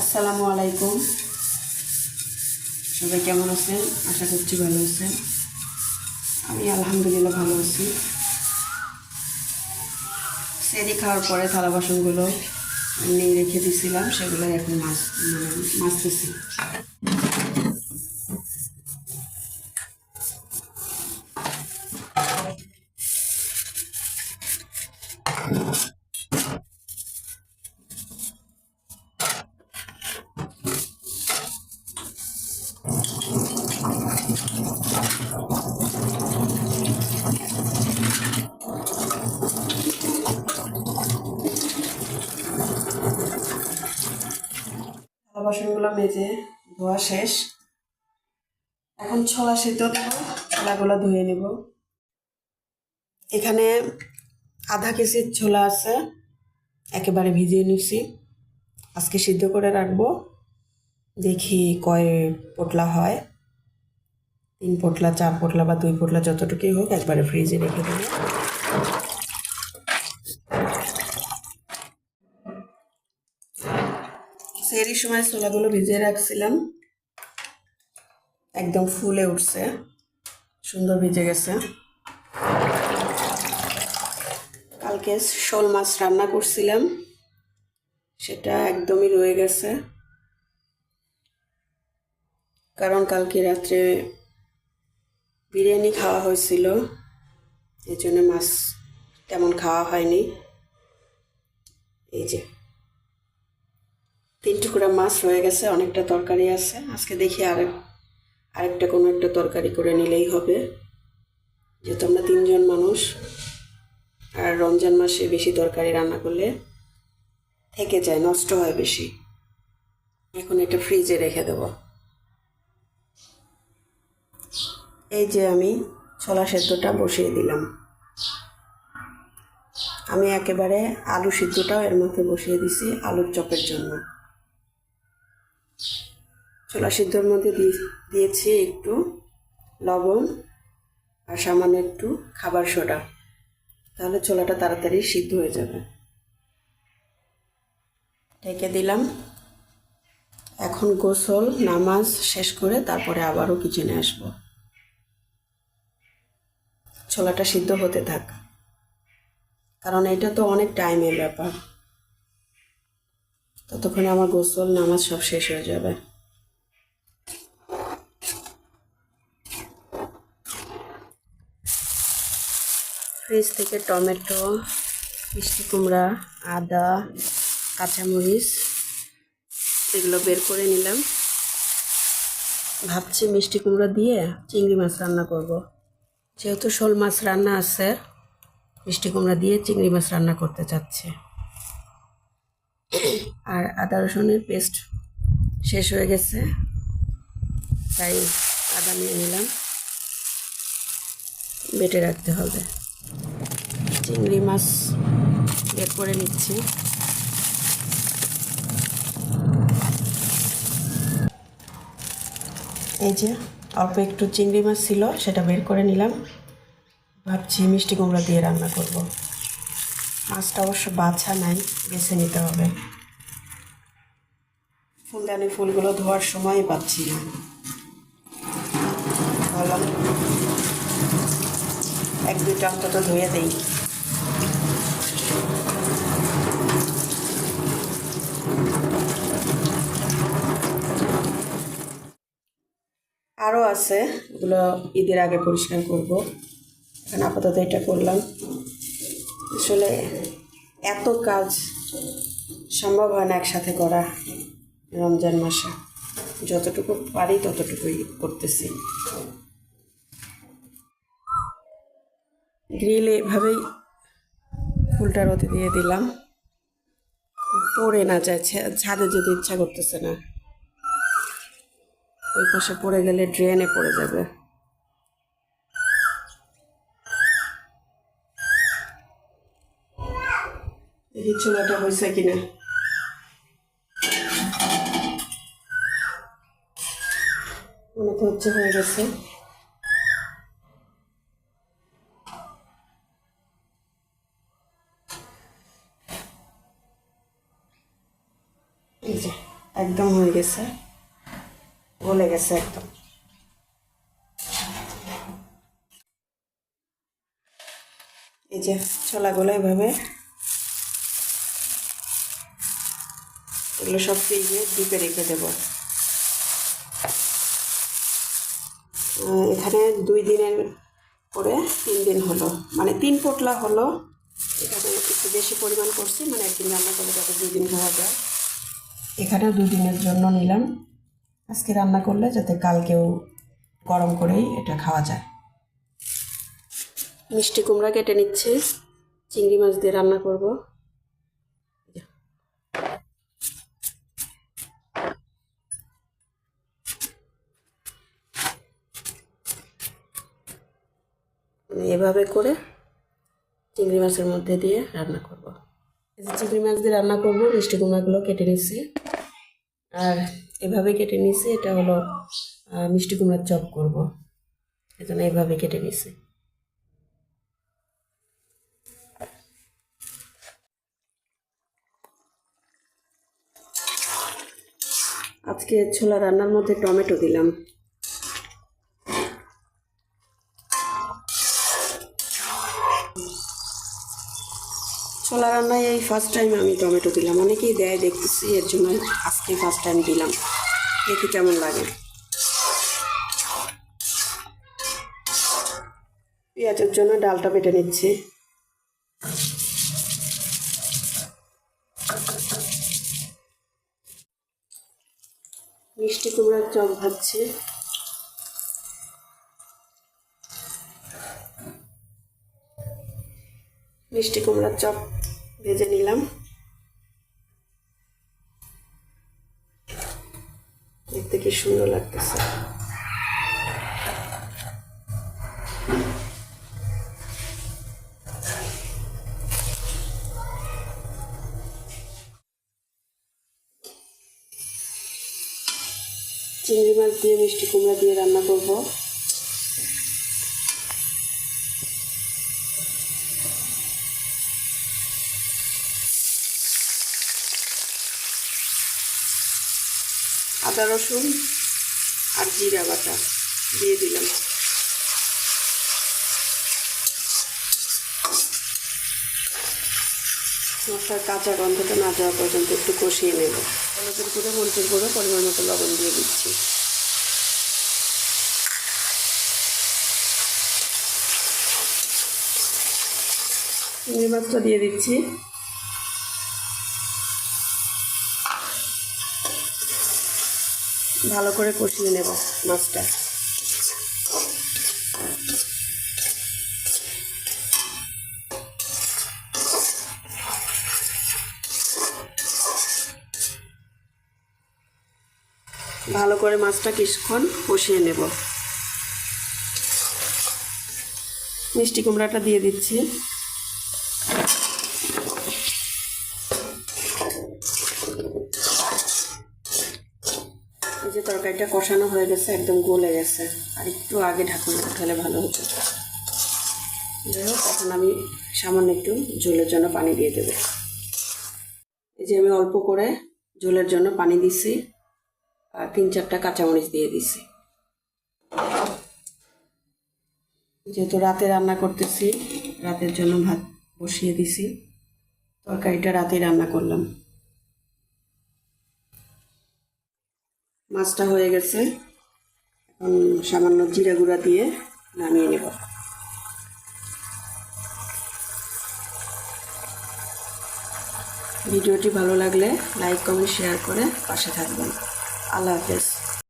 আসসালামু আলাইকুম। সবাই কেমন আছেন? আশা করছি ভালো আছেন। আমি আলহামদুলিল্লাহ ভালো আছি। সেদি খাওয়ার পরে থালা বাসনগুলো নিয়ে রেখে দিয়েছিলাম সেগুলো এখন মাছ মানে মাছতেছি। বাসনগুলো মেজে ধোয়া শেষ। এখন ছোলা সিদ্ধ দেবো, ছোলাগুলো ধুয়ে নেব। এখানে আধা কেজির ছোলা আছে, একেবারে ভিজিয়ে নিচ্ছি। আজকে সিদ্ধ করে রাখব। দেখি কয় পোটলা হয়। তিন পোটলা, চার পোটলা বা দুই পোটলা যতটুকুই হোক একবারে ফ্রিজে রেখে দেবো। সময় ছোলাগুলো ভিজিয়ে রাখছিলাম। একদম ফুলে উঠছে। সুন্দর ভিজে গেছে। কালকে শোল মাছ রান্না করছিলাম। সেটা একদমই রয়ে গেছে। কারণ কালকে রাত্রে বিরিয়ানি খাওয়া হয়েছিল। এই জন্য মাছ তেমন খাওয়া হয়নি। এই যে। তিন টুকরা মাছ রয়ে গেছে, অনেকটা তরকারি আছে। আজকে দেখি আর আরেকটা কোনো একটা তরকারি করে নিলেই হবে। যেহেতু আমরা তিনজন মানুষ, আর রমজান মাসে বেশি তরকারি রান্না করলে থেকে যায়, নষ্ট হয় বেশি। এখন এটা ফ্রিজে রেখে দেব। এই যে আমি ছোলা সেদ্ধটা বসিয়ে দিলাম। আমি একেবারে আলু সিদ্ধটাও এর মধ্যে বসিয়ে দিছি, আলুর চপের জন্য। ছোলা সিদ্ধর মধ্যে দিয়েছি একটু লবণ আর সামান্য একটু খাবার সোডা। তাহলে ছোলাটা তাড়াতাড়ি সিদ্ধ হয়ে যাবে। ঢেকে দিলাম। এখন গোসল, নামাজ শেষ করে তারপরে আবারও কিচেনে আসব। ছোলাটা সিদ্ধ হতে থাক। কারণ এটা তো অনেক টাইমের ব্যাপার। ততক্ষণে আমার গোসল, নামাজ সব শেষ হয়ে যাবে। ফ্রিজ থেকে টমেটো, মিষ্টি কুমড়া, আদা, কাঁচামরিচ এগুলো বের করে নিলাম। ভাবছি মিষ্টি কুমড়া দিয়ে চিংড়ি মাছ রান্না করব। যেহেতু শোল মাছ রান্না আছে, মিষ্টি কুমড়া দিয়ে চিংড়ি মাছ রান্না করতে চাচ্ছি। আর আদা রসুনের পেস্ট শেষ হয়ে গেছে, তাই আদা নিয়ে নিলাম। বেটে রাখতে হবে। চিংড়ি মাছ বের করে নিচ্ছি। এই যে অল্প একটু চিংড়ি মাছ ছিল, সেটা বের করে নিলাম। ভাবছি মিষ্টি কুমড়া দিয়ে রান্না করব। মাছটা অবশ্য বাছা নাই, বেছে নিতে হবে। ফুলদানি ফুলগুলো ধোয়ার সময় পাচ্ছি না। এক দুইটা অন্তত ধুয়ে দেই। আরও আছে এগুলো ঈদের আগে পরিষ্কার করব। এখন আপাতত এটা করলাম। আসলে এত কাজ সম্ভব হয় না একসাথে করা রমজান মাসে। যতটুকু পারি ততটুকুই করতেছি। গ্রিলে এভাবেই ফুলটা রোদে দিয়ে দিলাম। পড়ে না যায় ছাদে যেতে ইচ্ছা করতেছে না। ওই পাশে পড়ে গেলে ড্রেনে পড়ে যাবে। চুলাটা হয়েছে কিনা। মনে হচ্ছে হয়ে গেছে। এই যে, একদম হয়ে গেছে। গলে গেছে একদম। এই যে ছোলাগুলো এভাবে। এগুলো সব ফ্রিজে ডিপে রেখে দেবো। এখানে দুই দিনের করে তিন দিন হলো। মানে তিন পোটলা হলো। এখানে একটু বেশি পরিমাণ করছি মানে একদিন রান্না করলে যাতে দুই দিন খাওয়া যায়। এখানে দুই দিনের জন্য নিলাম। আজকে রান্না করলে যাতে কালকেও গরম করেই এটা খাওয়া যায়। মিষ্টি কুমড়া কেটে নিচ্ছি। চিংড়ি মাছ দিয়ে রান্না করব। এভাবে করে চিংড়ি মাছের মধ্যে দিয়ে রান্না করব। চিংড়ি মাছ দিয়ে রান্না করব, মিষ্টি কুমড়াগুলো কেটে নিচ্ছি। আর এভাবে কেটে নিছি এটা হলো মিষ্টি কুমড়ার চপ করব। এজন্য এভাবে কেটে নিছি আজকে ছোলা রান্নার মধ্যে টমেটো দিলাম। ছোলা রান্নায় এই ফার্স্ট টাইম আমি টমেটো দিলাম। অনেকেই দেয়, দেখতেছি, এর জন্য আজকে ফার্স্ট টাইম দিলাম। দেখি কেমন লাগে। পেঁয়াজের জন্য ডালটা বেটে নিচ্ছি। মিষ্টি কুমড়ার চপ ভাজছি। মিষ্টি কুমড়ার চপ ভেজে নিলাম। দেখতে কি সুন্দর লাগতেছে। চিংড়ি মাছ দিয়ে মিষ্টি কুমড়া দিয়ে রান্না করব। আদা, রসুন আর জিরা বাটা দিয়ে দিলাম। মশলার কাঁচা গন্ধটা না যাওয়া পর্যন্ত একটু কষিয়ে নেব। হলুদের গুঁড়ো, মরিচের গুঁড়ো, পরিমাণ মতো লবণ দিয়ে দিচ্ছি। দিয়ে দিচ্ছি। ভালো করে কষিয়ে নেব মাছটা। ভালো করে মাছটা কিছুক্ষণ কষিয়ে নেব। মিষ্টি কুমড়াটা দিয়ে দিচ্ছি। তরকারিটা কষানো হয়ে গেছে, একদম গলে গেছে। আর একটু আগে ঢাকুন উঠালে ভালো হতো। যাই হোক, এখন আমি সামান্য একটু ঝোলের জন্য পানি দিয়ে দেবো। এই যে আমি অল্প করে ঝোলের জন্য পানি দিছি, আর তিন চারটা কাঁচামরিচ দিয়ে দিছি। যেহেতু রাতে রান্না করতেছি, রাতের জন্য ভাত বসিয়ে দিছি। তরকারিটা রাতে রান্না করলাম। মাছটা হয়ে গেছে। এখন সামান্য জিরা গুঁড়া দিয়ে নামিয়ে নেব। ভিডিওটি ভালো লাগলে লাইক, কমেন্ট, শেয়ার করে পাশে থাকবেন। আল্লাহ হাফেজ।